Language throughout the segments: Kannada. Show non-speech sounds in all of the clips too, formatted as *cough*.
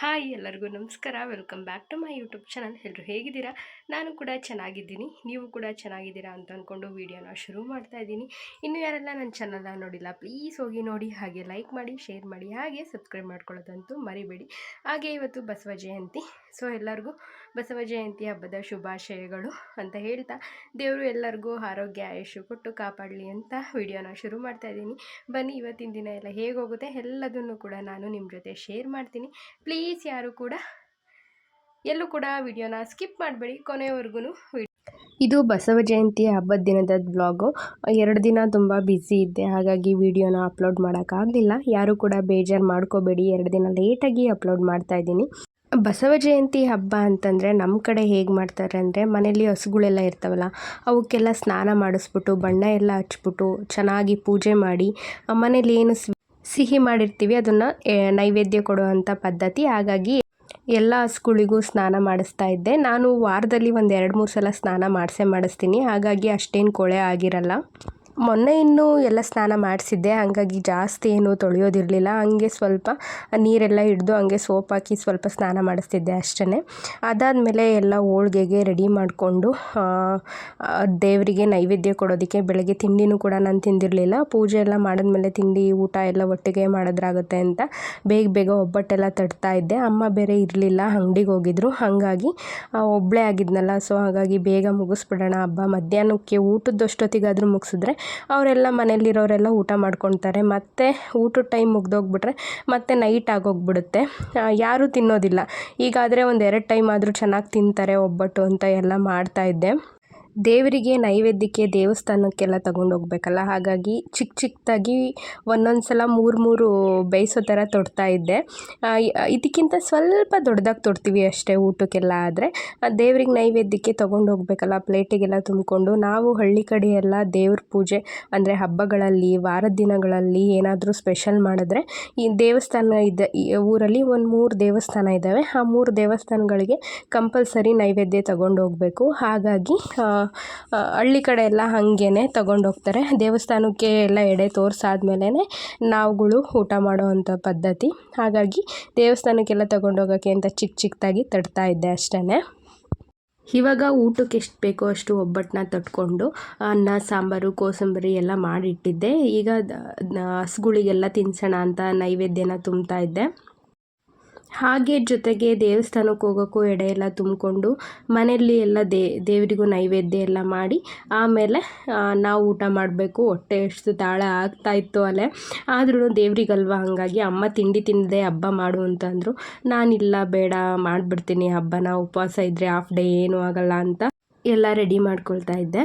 ಹಾಯ್ ಎಲ್ಲರಿಗೂ ನಮಸ್ಕಾರ. Welcome back to my YouTube channel ಎಲ್ಲರೂ ಹೇಗಿದ್ದೀರಾ? ನಾನು ಕೂಡ ಚೆನ್ನಾಗಿದ್ದೀನಿ. ನೀವು ಕೂಡ ಚೆನ್ನಾಗಿದ್ದೀರಾ ಅಂತ ಅಂದ್ಕೊಂಡು ವೀಡಿಯೋನ ಶುರು ಮಾಡ್ತಾ ಇದ್ದೀನಿ. ಇನ್ನು ಯಾರೆಲ್ಲ ನನ್ನ ಚಾನಲ್ನ ನೋಡಿಲ್ಲ ಪ್ಲೀಸ್ ಹೋಗಿ ನೋಡಿ. ಹಾಗೆ ಲೈಕ್ ಮಾಡಿ ಶೇರ್ ಮಾಡಿ, ಹಾಗೆ ಸಬ್ಸ್ಕ್ರೈಬ್ ಮಾಡ್ಕೊಳ್ಳೋದಂತೂ ಮರಿಬೇಡಿ. ಹಾಗೆ ಇವತ್ತು ಬಸವ ಜಯಂತಿ. ಸೊ ಎಲ್ಲರಿಗೂ ಬಸವ ಜಯಂತಿ ಹಬ್ಬದ ಶುಭಾಶಯಗಳು ಅಂತ ಹೇಳ್ತಾ, ದೇವರು ಎಲ್ಲರಿಗೂ ಆರೋಗ್ಯ ಆಯುಷು ಕೊಟ್ಟು ಕಾಪಾಡಲಿ ಅಂತ ವಿಡಿಯೋನ ಶುರು ಮಾಡ್ತಾ ಇದ್ದೀನಿ. ಬನ್ನಿ, ಇವತ್ತಿನ ದಿನ ಎಲ್ಲ ಹೇಗೋಗುತ್ತೆ ಎಲ್ಲದನ್ನು ಕೂಡ ನಾನು ನಿಮ್ಮ ಜೊತೆ ಶೇರ್ ಮಾಡ್ತೀನಿ. ಪ್ಲೀಸ್ ಯಾರು ಕೂಡ ಎಲ್ಲೂ ಕೂಡ ವಿಡಿಯೋನ ಸ್ಕಿಪ್ ಮಾಡಬೇಡಿ ಕೊನೆವರೆಗೂ ಇದು ಬಸವ ಜಯಂತಿ ಹಬ್ಬದ ದಿನದ ಬ್ಲಾಗು ಎರಡು ದಿನ ತುಂಬ ಬ್ಯುಸಿ ಇದ್ದೆ, ಹಾಗಾಗಿ ವಿಡಿಯೋನ ಅಪ್ಲೋಡ್ ಮಾಡೋಕ್ಕಾಗಲಿಲ್ಲ ಯಾರು ಕೂಡ ಬೇಜಾರು ಮಾಡ್ಕೋಬೇಡಿ, ಎರಡು ದಿನ ಲೇಟಾಗಿ ಅಪ್ಲೋಡ್ ಮಾಡ್ತಾ ಇದ್ದೀನಿ. ಬಸವ ಜಯಂತಿ ಹಬ್ಬ ಅಂತಂದರೆ ನಮ್ಮ ಕಡೆ ಹೇಗೆ ಮಾಡ್ತಾರೆ ಅಂದರೆ ಮನೇಲಿ ಹಸುಗಳೆಲ್ಲ ಇರ್ತಾವಲ್ಲ, ಅವಕ್ಕೆಲ್ಲ ಸ್ನಾನ ಮಾಡಿಸ್ಬಿಟ್ಟು, ಬಣ್ಣ ಎಲ್ಲ ಹಚ್ಬಿಟ್ಟು ಚೆನ್ನಾಗಿ ಪೂಜೆ ಮಾಡಿ ಮನೇಲಿ ಏನು ಸಿಹಿ ಮಾಡಿರ್ತೀವಿ, ಅದನ್ನು ನೈವೇದ್ಯ ಕೊಡುವಂಥ ಪದ್ಧತಿ. ಹಾಗಾಗಿ ಎಲ್ಲ ಹಸುಗಳಿಗೂ ಸ್ನಾನ ಮಾಡಿಸ್ತಾ ಇದ್ದೆ. ನಾನು ವಾರದಲ್ಲಿ ಒಂದು ಎರಡು ಮೂರು ಸಲ ಸ್ನಾನ ಮಾಡಿಸೇ ಮಾಡಿಸ್ತೀನಿ. ಹಾಗಾಗಿ ಅಷ್ಟೇನು ಕೊಳೆ ಆಗಿರಲ್ಲ. ಮೊನ್ನೆ ಇನ್ನೂ ಎಲ್ಲ ಸ್ನಾನ ಮಾಡಿಸಿದ್ದೆ. ಹಾಗಾಗಿ ಜಾಸ್ತಿ ಏನು ತೊಳೆಯೋದಿರಲಿಲ್ಲ. ಹಂಗೆ ಸ್ವಲ್ಪ ನೀರೆಲ್ಲ ಹಿಡಿದು ಹಂಗೆ ಸೋಪ್ ಹಾಕಿ ಸ್ವಲ್ಪ ಸ್ನಾನ ಮಾಡಿಸ್ತಿದ್ದೆ ಅಷ್ಟೇ ಅದಾದಮೇಲೆ ಎಲ್ಲ ಹೋಳ್ಗೆಗೆ ರೆಡಿ ಮಾಡಿಕೊಂಡು ದೇವರಿಗೆ ನೈವೇದ್ಯ ಕೊಡೋದಕ್ಕೆ ಬೆಳಗ್ಗೆ ತಿಂಡಿನೂ ಕೂಡ ನಾನು ತಿಂದಿರಲಿಲ್ಲ. ಪೂಜೆ ಎಲ್ಲ ಮಾಡಿದ್ಮೇಲೆ ತಿಂಡಿ, ಊಟ ಎಲ್ಲ ಒಟ್ಟಿಗೆ ಮಾಡಿದ್ರಾಗುತ್ತೆ ಅಂತ ಬೇಗ ಬೇಗ ಒಬ್ಬಟ್ಟೆಲ್ಲ ತಡ್ತಾ ಇದ್ದೆ. ಅಮ್ಮ ಬೇರೆ ಇರಲಿಲ್ಲ, ಅಂಗಡಿಗೆ ಹೋಗಿದ್ರು. ಹಾಗಾಗಿ ಒಬ್ಬಳೇ ಆಗಿದ್ನಲ್ಲ. ಸೊ, ಹಾಗಾಗಿ ಬೇಗ ಮುಗಿಸ್ಬಿಡೋಣ. ಹಬ್ಬ ಮಧ್ಯಾಹ್ನಕ್ಕೆ ಊಟದಷ್ಟೊತ್ತಿಗಾದರೂ ಮುಗಿಸಿದ್ರೆ ಅವರೆಲ್ಲ ಮನೆಯಲ್ಲಿರೋರೆಲ್ಲ ಊಟ ಮಾಡ್ಕೊತಾರೆ ಮತ್ತು ಊಟದ ಟೈಮ್ ಮುಗ್ದೋಗ್ಬಿಟ್ರೆ ಮತ್ತೆ ನೈಟ್ ಆಗೋಗ್ಬಿಡುತ್ತೆ. ಯಾರೂ ತಿನ್ನೋದಿಲ್ಲ. ಈಗಾದರೆ ಒಂದು ಎರಡು ಟೈಮ್ ಆದರೂ ಚೆನ್ನಾಗಿ ತಿಂತಾರೆ ಒಬ್ಬಟ್ಟು ಅಂತ ಎಲ್ಲ ಮಾಡ್ತಾ ಇದ್ದೆ. ದೇವರಿಗೆ ನೈವೇದ್ಯಕ್ಕೆ ದೇವಸ್ಥಾನಕ್ಕೆಲ್ಲ ತಗೊಂಡು ಹೋಗ್ಬೇಕಲ್ಲ ಹಾಗಾಗಿ ಚಿಕ್ಕ ಚಿಕ್ಕದಾಗಿ ಒಂದೊಂದು ಸಲ ಮೂರು ಮೂರು ಬೇಯಿಸೋ ಥರ ತೊಡ್ತಾ ಇದ್ದೆ. ಇದಕ್ಕಿಂತ ಸ್ವಲ್ಪ ದೊಡ್ಡದಾಗಿ ತೊಡ್ತೀವಿ ಅಷ್ಟೇ ಊಟಕ್ಕೆಲ್ಲ. ಆದರೆ ದೇವ್ರಿಗೆ ನೈವೇದ್ಯಕ್ಕೆ ತೊಗೊಂಡು ಹೋಗ್ಬೇಕಲ್ಲ ಪ್ಲೇಟಿಗೆಲ್ಲ ತುಂಬಿಕೊಂಡು ನಾವು ಹಳ್ಳಿ ಕಡೆ ಎಲ್ಲ ದೇವ್ರ ಪೂಜೆ, ಅಂದರೆ ಹಬ್ಬಗಳಲ್ಲಿ, ವಾರದ ದಿನಗಳಲ್ಲಿ ಏನಾದರೂ ಸ್ಪೆಷಲ್ ಮಾಡಿದ್ರೆ ಈ ದೇವಸ್ಥಾನ ಇದ್ದ ಊರಲ್ಲಿ ಒಂದು ಮೂರು ದೇವಸ್ಥಾನ ಇದ್ದಾವೆ. ಆ ಮೂರು ದೇವಸ್ಥಾನಗಳಿಗೆ ಕಂಪಲ್ಸರಿ ನೈವೇದ್ಯ ತಗೊಂಡು ಹೋಗಬೇಕು ಹಾಗಾಗಿ ಹಳ್ಳಿ ಕಡೆ ಎಲ್ಲ ಹಾಗೇನೆ ಹೋಗ್ತಾರೆ. ದೇವಸ್ಥಾನಕ್ಕೆ ಎಲ್ಲ ಎಡೆ ತೋರಿಸಾದ್ಮೇಲೆ ನಾವುಗಳು ಊಟ ಮಾಡೋವಂಥ ಪದ್ಧತಿ. ಹಾಗಾಗಿ ದೇವಸ್ಥಾನಕ್ಕೆಲ್ಲ ತೊಗೊಂಡು ಹೋಗೋಕ್ಕೆ ಅಂತ ಚಿಕ್ಕ ಚಿಕ್ಕದಾಗಿ ತಡ್ತಾ ಇದ್ದೆ ಅಷ್ಟೇ ಇವಾಗ ಊಟಕ್ಕೆ ಎಷ್ಟು ಬೇಕೋ ಅಷ್ಟು ಒಬ್ಬಟ್ಟನ್ನ ತಟ್ಕೊಂಡು ಅನ್ನ, ಸಾಂಬಾರು, ಕೋಸಂಬರಿ ಎಲ್ಲ ಮಾಡಿಟ್ಟಿದ್ದೆ. ಈಗ ಹಸುಗಳಿಗೆಲ್ಲ ತಿನ್ಸೋಣ ಅಂತ ನೈವೇದ್ಯನ ತುಂಬ್ತಾ ಇದ್ದೆ. ಹಾಗೆ ಜೊತೆಗೆ ದೇವಸ್ಥಾನಕ್ಕೆ ಹೋಗೋಕ್ಕೂ ಎಡೆ ಎಲ್ಲ ತುಂಬಿಕೊಂಡು ಮನೆಯಲ್ಲಿ ಎಲ್ಲ ದೇ, ದೇವರಿಗೂ ನೈವೇದ್ಯ ಎಲ್ಲ ಮಾಡಿ ಆಮೇಲೆ ನಾವು ಊಟ ಮಾಡಬೇಕು. ಹೊಟ್ಟೆ ಎಷ್ಟು ತಾಳ ಆಗ್ತಾ ಇತ್ತು ಅಲ್ಲೇ ಆದ್ರೂ ದೇವರಿಗಲ್ವಾ ಹಾಗಾಗಿ ಅಮ್ಮ ತಿಂಡಿ ತಿನ್ನದೆ ಹಬ್ಬ ಮಾಡು ಅಂತಂದರು ನಾನಿಲ್ಲ, ಬೇಡ, ಮಾಡಿಬಿಡ್ತೀನಿ ಹಬ್ಬನ. ಉಪವಾಸ ಇದ್ದರೆ ಹಾಫ್ ಡೇ ಏನೂ ಆಗಲ್ಲ ಅಂತ ಎಲ್ಲ ರೆಡಿ ಮಾಡ್ಕೊಳ್ತಾ ಇದ್ದೆ.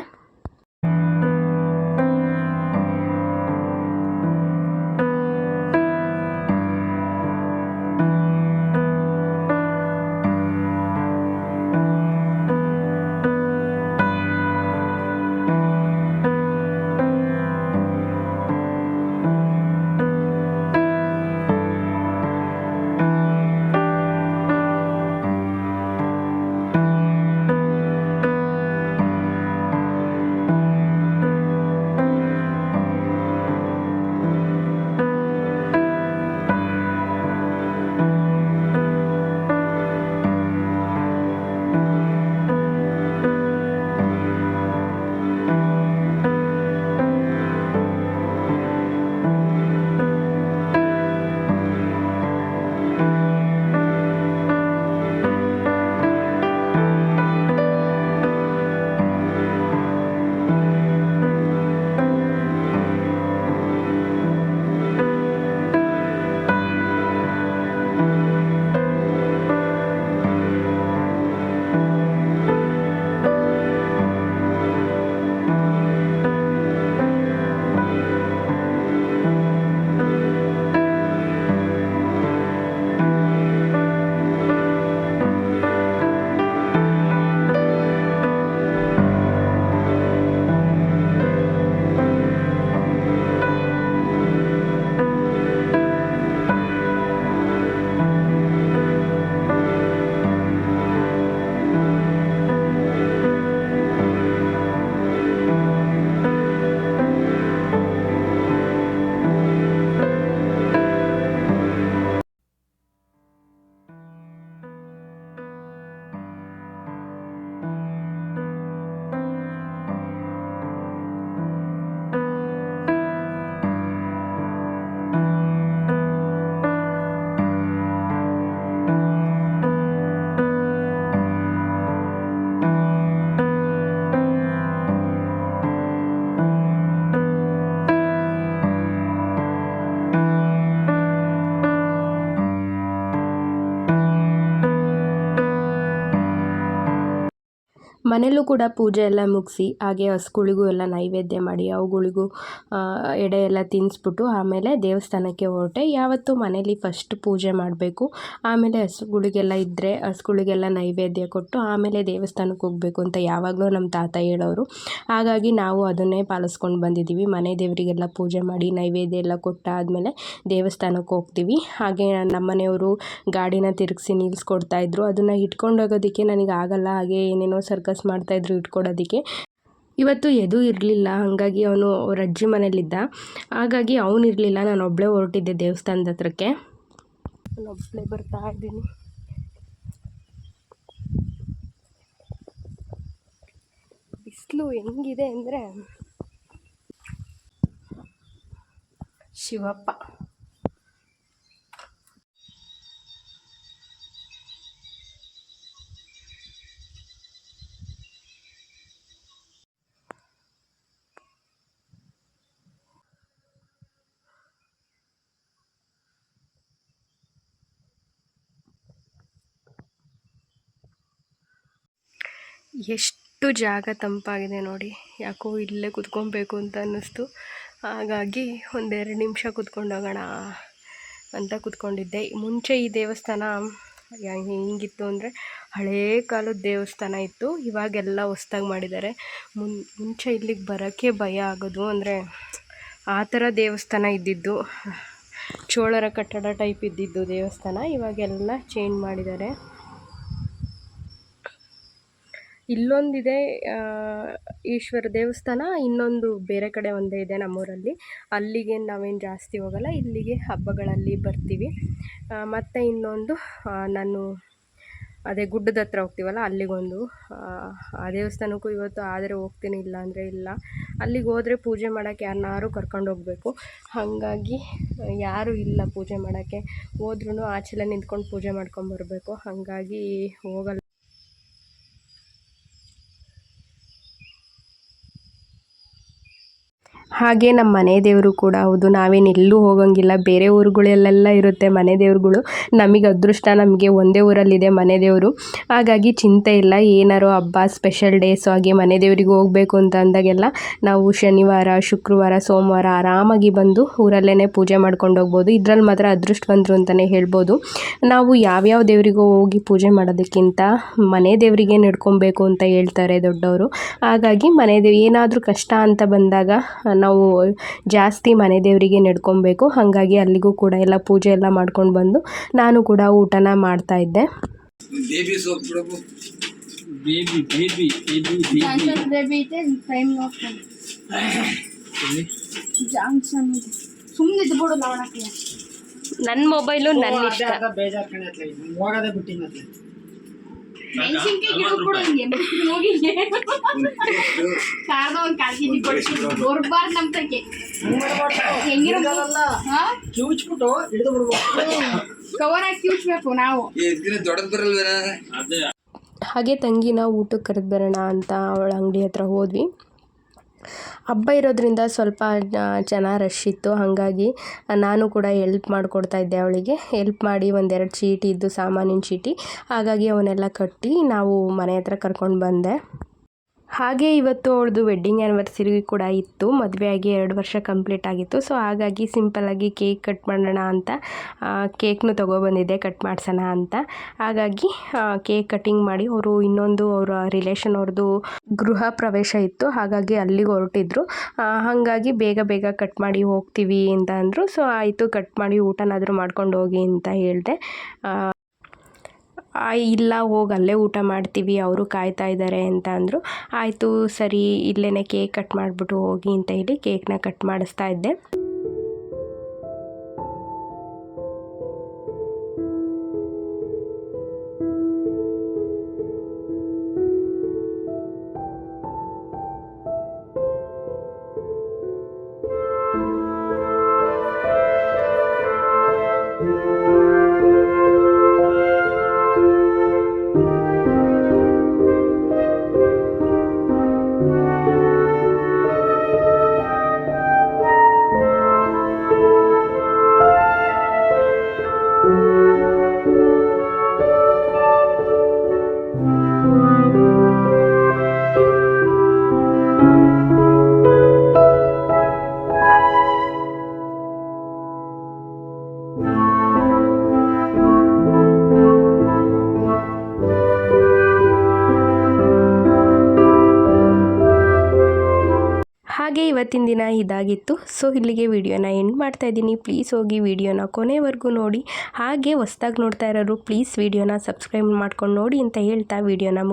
ಮನೇಲೂ ಕೂಡ ಪೂಜೆ ಎಲ್ಲ ಮುಗಿಸಿ, ಹಾಗೆ ಹಸುಗಳಿಗೂ ಎಲ್ಲ ನೈವೇದ್ಯ ಮಾಡಿ ಅವುಗಳಿಗೂ ಎಡೆ ಎಲ್ಲ ತಿನ್ನಿಸ್ಬಿಟ್ಟು ಆಮೇಲೆ ದೇವಸ್ಥಾನಕ್ಕೆ ಹೊರಟೆ. ಯಾವತ್ತೂ ಮನೇಲಿ ಫಸ್ಟ್ ಪೂಜೆ ಮಾಡಬೇಕು. ಆಮೇಲೆ ಹಸುಗಳಿಗೆಲ್ಲ ಇದ್ದರೆ ಹಸುಗಳಿಗೆಲ್ಲ ನೈವೇದ್ಯ ಕೊಟ್ಟು ಆಮೇಲೆ ದೇವಸ್ಥಾನಕ್ಕೆ ಹೋಗಬೇಕು ಅಂತ ಯಾವಾಗಲೂ ನಮ್ಮ ತಾತ ಹೇಳೋರು. ಹಾಗಾಗಿ ನಾವು ಅದನ್ನೇ ಪಾಲಿಸ್ಕೊಂಡು ಬಂದಿದ್ದೀವಿ. ಮನೆ ದೇವರಿಗೆಲ್ಲ ಪೂಜೆ ಮಾಡಿ, ನೈವೇದ್ಯ ಎಲ್ಲ ಕೊಟ್ಟಾದಮೇಲೆ ದೇವಸ್ಥಾನಕ್ಕೆ ಹೋಗ್ತೀವಿ. ಹಾಗೆ ನಮ್ಮನೆಯವರು ಗಾಡಿನ ತಿರುಗಿಸಿ ನಿಲ್ಲಿಸ್ಕೊಡ್ತಾಯಿದ್ರು ಅದನ್ನು ಇಟ್ಕೊಂಡು ಹೋಗೋದಕ್ಕೆ ನನಗೆ ಆಗಲ್ಲ. ಹಾಗೆ ಏನೇನೋ ಸರ್ಕಸ್ ಮಾಡ್ತಾಯಿದ್ರು ಇಟ್ಕೊಡೋದಕ್ಕೆ ಇವತ್ತು ಎದು ಇರಲಿಲ್ಲ, ಹಾಗಾಗಿ ಅವನು ಅವ್ರ ಅಜ್ಜಿ ಮನೇಲಿದ್ದ ಹಾಗಾಗಿ ಅವನು ಇರಲಿಲ್ಲ, ನಾನು ಒಬ್ಬಳೇ ಹೊರಟಿದ್ದೆ ದೇವಸ್ಥಾನದ ಹತ್ರಕ್ಕೆ. ನಾನು ಒಬ್ಬಳೇ ಬರ್ತಾ ಇದ್ದೀನಿ. ಬಿಸಿಲು ಹೆಂಗಿದೆ ಅಂದರೆ, ಶಿವಪ್ಪ. ಎಷ್ಟು ಜಾಗ ತಂಪಾಗಿದೆ ನೋಡಿ. ಯಾಕೋ ಇಲ್ಲೇ ಕುತ್ಕೊಬೇಕು ಅಂತ ಅನ್ನಿಸ್ತು. ಹಾಗಾಗಿ ಒಂದೆರಡು ನಿಮಿಷ ಕುತ್ಕೊಂಡು ಹೋಗೋಣ ಅಂತ ಕುತ್ಕೊಂಡಿದ್ದೆ. ಮುಂಚೆ ಈ ದೇವಸ್ಥಾನ ಹೆಂಗಿತ್ತು ಅಂದರೆ ಹಳೇ ಕಾಲದ ದೇವಸ್ಥಾನ ಇತ್ತು. ಇವಾಗೆಲ್ಲ ಹೊಸ್ದಾಗಿ ಮಾಡಿದ್ದಾರೆ. ಮುನ್, ಮುಂಚೆ ಇಲ್ಲಿಗೆ ಬರೋಕ್ಕೆ ಭಯ ಆಗೋದು ಅಂದರೆ ಆ ಥರ ದೇವಸ್ಥಾನ ಇದ್ದಿದ್ದು. ಚೋಳರ ಕಟ್ಟಡ ಟೈಪ್ ಇದ್ದಿದ್ದು ದೇವಸ್ಥಾನ. ಇವಾಗೆಲ್ಲ ಚೇಂಜ್ ಮಾಡಿದ್ದಾರೆ. ಇಲ್ಲೊಂದಿದೆ ಈಶ್ವರ ದೇವಸ್ಥಾನ ಇನ್ನೊಂದು ಬೇರೆ ಕಡೆ ಒಂದೇ ಇದೆ ನಮ್ಮೂರಲ್ಲಿ. ಅಲ್ಲಿಗೆ ನಾವೇನು ಜಾಸ್ತಿ ಹೋಗಲ್ಲ ಇಲ್ಲಿಗೆ ಹಬ್ಬಗಳಲ್ಲಿ ಬರ್ತೀವಿ. ಮತ್ತು ಇನ್ನೊಂದು ನಾನು ಅದೇ ಗುಡ್ಡದ ಹತ್ರ ಹೋಗ್ತೀವಲ್ಲ ಅಲ್ಲಿಗೊಂದು ಆ, ದೇವಸ್ಥಾನಕ್ಕೂ ಇವತ್ತು ಆದರೆ ಹೋಗ್ತೀನಿ ಇಲ್ಲ ಅಂದರೆ ಇಲ್ಲ. ಅಲ್ಲಿಗೆ ಹೋದರೆ ಪೂಜೆ ಮಾಡೋಕ್ಕೆ ಯಾರನ್ನಾರು ಕರ್ಕೊಂಡು ಹೋಗಬೇಕು. ಹಾಗಾಗಿ ಯಾರೂ ಇಲ್ಲ ಪೂಜೆ ಮಾಡೋಕ್ಕೆ. ಹೋದ್ರೂ ಆಚೆಲ್ಲ ನಿಂತ್ಕೊಂಡು ಪೂಜೆ ಮಾಡ್ಕೊಂಬರ್ಬೇಕು ಹಾಗಾಗಿ ಹೋಗಲ್ಲ. ಹಾಗೆ ನಮ್ಮ ಮನೆ ದೇವರು ಕೂಡ ಹೌದು, ನಾವೇನು ಎಲ್ಲೂ ಹೋಗಂಗಿಲ್ಲ. ಬೇರೆ ಊರುಗಳಲ್ಲೆಲ್ಲ ಇರುತ್ತೆ ಮನೆ ದೇವ್ರುಗಳು. ನಮಗೆ ಅದೃಷ್ಟ ನಮಗೆ ಒಂದೇ ಊರಲ್ಲಿದೆ ಮನೆ ದೇವರು. ಹಾಗಾಗಿ ಚಿಂತೆ ಇಲ್ಲ, ಏನಾರು ಹಬ್ಬ ಸ್ಪೆಷಲ್ ಡೇಸು ಹಾಗೆ ಮನೆ ದೇವರಿಗೆ ಹೋಗಬೇಕು ಅಂತ ಅಂದಾಗೆಲ್ಲ ನಾವು ಶನಿವಾರ, ಶುಕ್ರವಾರ, ಸೋಮವಾರ ಆರಾಮಾಗಿ ಬಂದು ಊರಲ್ಲೇ ಪೂಜೆ ಮಾಡ್ಕೊಂಡು ಹೋಗ್ಬೋದು. ಇದ್ರಲ್ಲಿ ಮಾತ್ರ ಅದೃಷ್ಟವಂತರು ಅಂತಲೇ ಹೇಳ್ಬೋದು. ನಾವು ಯಾವ್ಯಾವ ದೇವರಿಗೂ ಹೋಗಿ ಪೂಜೆ ಮಾಡೋದಕ್ಕಿಂತ ಮನೆ ದೇವರಿಗೆ ನಡ್ಕೊಬೇಕು ಅಂತ ಹೇಳ್ತಾರೆ ದೊಡ್ಡವರು. ಹಾಗಾಗಿ ಮನೆ ದೇವ್ ಏನಾದರೂ ಕಷ್ಟ ಅಂತ ಬಂದಾಗ ನಾವು ಜಾಸ್ತಿ ಮನೆ ದೇವರಿಗೆ ನೆಡ್ಕೊಬೇಕು. ಹಾಗಾಗಿ ಅಲ್ಲಿಗೂ ಕೂಡ ಎಲ್ಲ ಪೂಜೆ ಎಲ್ಲ ಮಾಡ್ಕೊಂಡು ಬಂದು ನಾನು ಕೂಡ ಊಟನ ಮಾಡ್ತಾ ಇದ್ದೆ. ಬೇಬಿ ಸೋಪ್ ಬಿಡಬೇಕು baby baby baby baby. Johnson baby ಐತೆ ಟೈಮ್ ನೋಡ್ಕೊಂಡು ಜಾನ್ಸನ್ ಸುಮ್ಮನೆ ಇದ್ದು ಬಿಡು ನೋಡಕ್ಕೆ ನನ್ನ ಮೊಬೈಲು ನನ್ನ ಇಷ್ಟ. ಬೇಜಾರು ಹೋಗೋದೇ ಬಿಟ್ಟಿನತ್ಲೆ ಮೆಣಸಿನ್ಕಾಯಿ ಗಿಡ ಕೂಡ ಹಿಂಗೆ *laughs* ಮೆಣಸಿನ ಹೋಗಿ ಕಾರದ ಒಂದು ಕಾಲ್ ಕೆಜಿ ಕೊಡ್ತೀನಿ ಬರ್ಬಾರ್ದು ನಮ್ಮ ತಕ್ಕೆ ಹೆಂಗಿರೋ ಹಾ? ಕಿವುಚ್ಬಿಟ್ಟು ಹಿಡಿದು ಬಿಡ್ಬೇಕು. ಕವರ್ ಹಾಕಿ ಉಚ್ಬೇಕು ನಾವು ದೊಡ್ಡದು ಬರಲ್ವೇನ? ಅದೇ ಹಾಗೆ ತಂಗಿನ ಊಟಕ್ಕೆ ಕರೆದು ಬರೋಣ ಅಂತ ಅವಳ ಅಂಗಡಿ ಹತ್ರ ಹೋದ್ವಿ. ಹಬ್ಬ ಇರೋದ್ರಿಂದ ಸ್ವಲ್ಪ ಜನ ರಶ್ ಇತ್ತು. ಹಾಗಾಗಿ ನಾನು ಕೂಡ ಎಲ್ಪ್ ಮಾಡಿಕೊಡ್ತಾ ಇದ್ದೆ ಅವಳಿಗೆ. ಎಲ್ಪ್ ಮಾಡಿ ಒಂದೆರಡು ಚೀಟಿ ಇದ್ದು, ಸಾಮಾನಿನ ಚೀಟಿ. ಹಾಗಾಗಿ ಅವನ್ನೆಲ್ಲ ಕಟ್ಟಿ ನಾವು ಮನೆ ಹತ್ರ ಕರ್ಕೊಂಡು ಬಂದೆ. ಹಾಗೆ ಇವತ್ತು ಅವಳದು ವೆಡ್ಡಿಂಗ್ ಆ್ಯನಿವರ್ಸರಿ ಕೂಡ ಇತ್ತು. ಮದುವೆಯಾಗಿ ಎರಡು ವರ್ಷ ಕಂಪ್ಲೀಟ್ ಆಗಿತ್ತು. ಸೊ ಹಾಗಾಗಿ ಸಿಂಪಲ್ಲಾಗಿ ಕೇಕ್ ಕಟ್ ಮಾಡೋಣ ಅಂತ ಕೇಕ್ನು ತೊಗೊಬಂದಿದ್ದೆ ಕಟ್ ಮಾಡ್ಸೋಣ ಅಂತ. ಹಾಗಾಗಿ ಕೇಕ್ ಕಟಿಂಗ್ ಮಾಡಿ ಅವರು ಇನ್ನೊಂದು ಅವರ ರಿಲೇಷನ್ ಅವ್ರದ್ದು ಗೃಹ ಪ್ರವೇಶ ಇತ್ತು. ಹಾಗಾಗಿ ಅಲ್ಲಿಗೆ ಹೊರಟಿದ್ರು. ಹಾಗಾಗಿ ಬೇಗ ಬೇಗ ಕಟ್ ಮಾಡಿ ಹೋಗ್ತೀವಿ ಅಂತ ಅಂದರು. ಸೊ ಆಯಿತು ಕಟ್ ಮಾಡಿ ಊಟನಾದರೂ ಮಾಡ್ಕೊಂಡು ಹೋಗಿ ಅಂತ ಹೇಳಿದೆ. ಇಲ್ಲ, ಹೋಗಿ ಅಲ್ಲೇ ಊಟ ಮಾಡ್ತೀವಿ, ಅವರು ಕಾಯ್ತಾ ಇದ್ದಾರೆ ಅಂತ ಅಂದರು. ಆಯಿತು, ಸರಿ ಇಲ್ಲೇ ಕೇಕ್ ಕಟ್ ಮಾಡಿಬಿಟ್ಟು ಹೋಗಿ ಅಂತ ಹೇಳಿ ಕೇಕ್ನ ಕಟ್ ಮಾಡಿಸ್ತಾ ಇದ್ದೆ. ಹಾಗೆ ಇವತ್ತಿನ ದಿನ ಇದಾಗಿತ್ತು. ಸೊ ಇಲ್ಲಿಗೆ ವಿಡಿಯೋನ ಎಂಡ್ ಮಾಡ್ತಾ ಇದ್ದೀನಿ. ಪ್ಲೀಸ್ ಹೋಗಿ ವಿಡಿಯೋನ ಕೊನೆವರೆಗೂ ನೋಡಿ. ಹಾಗೆ ಹೊಸ್ದಾಗಿ ನೋಡ್ತಾ ಇರೋರು ಪ್ಲೀಸ್ ವಿಡಿಯೋನ ಸಬ್ಸ್ಕ್ರೈಬ್ ಮಾಡ್ಕೊಂಡು ನೋಡಿ ಅಂತ ಹೇಳ್ತಾ ವಿಡಿಯೋನ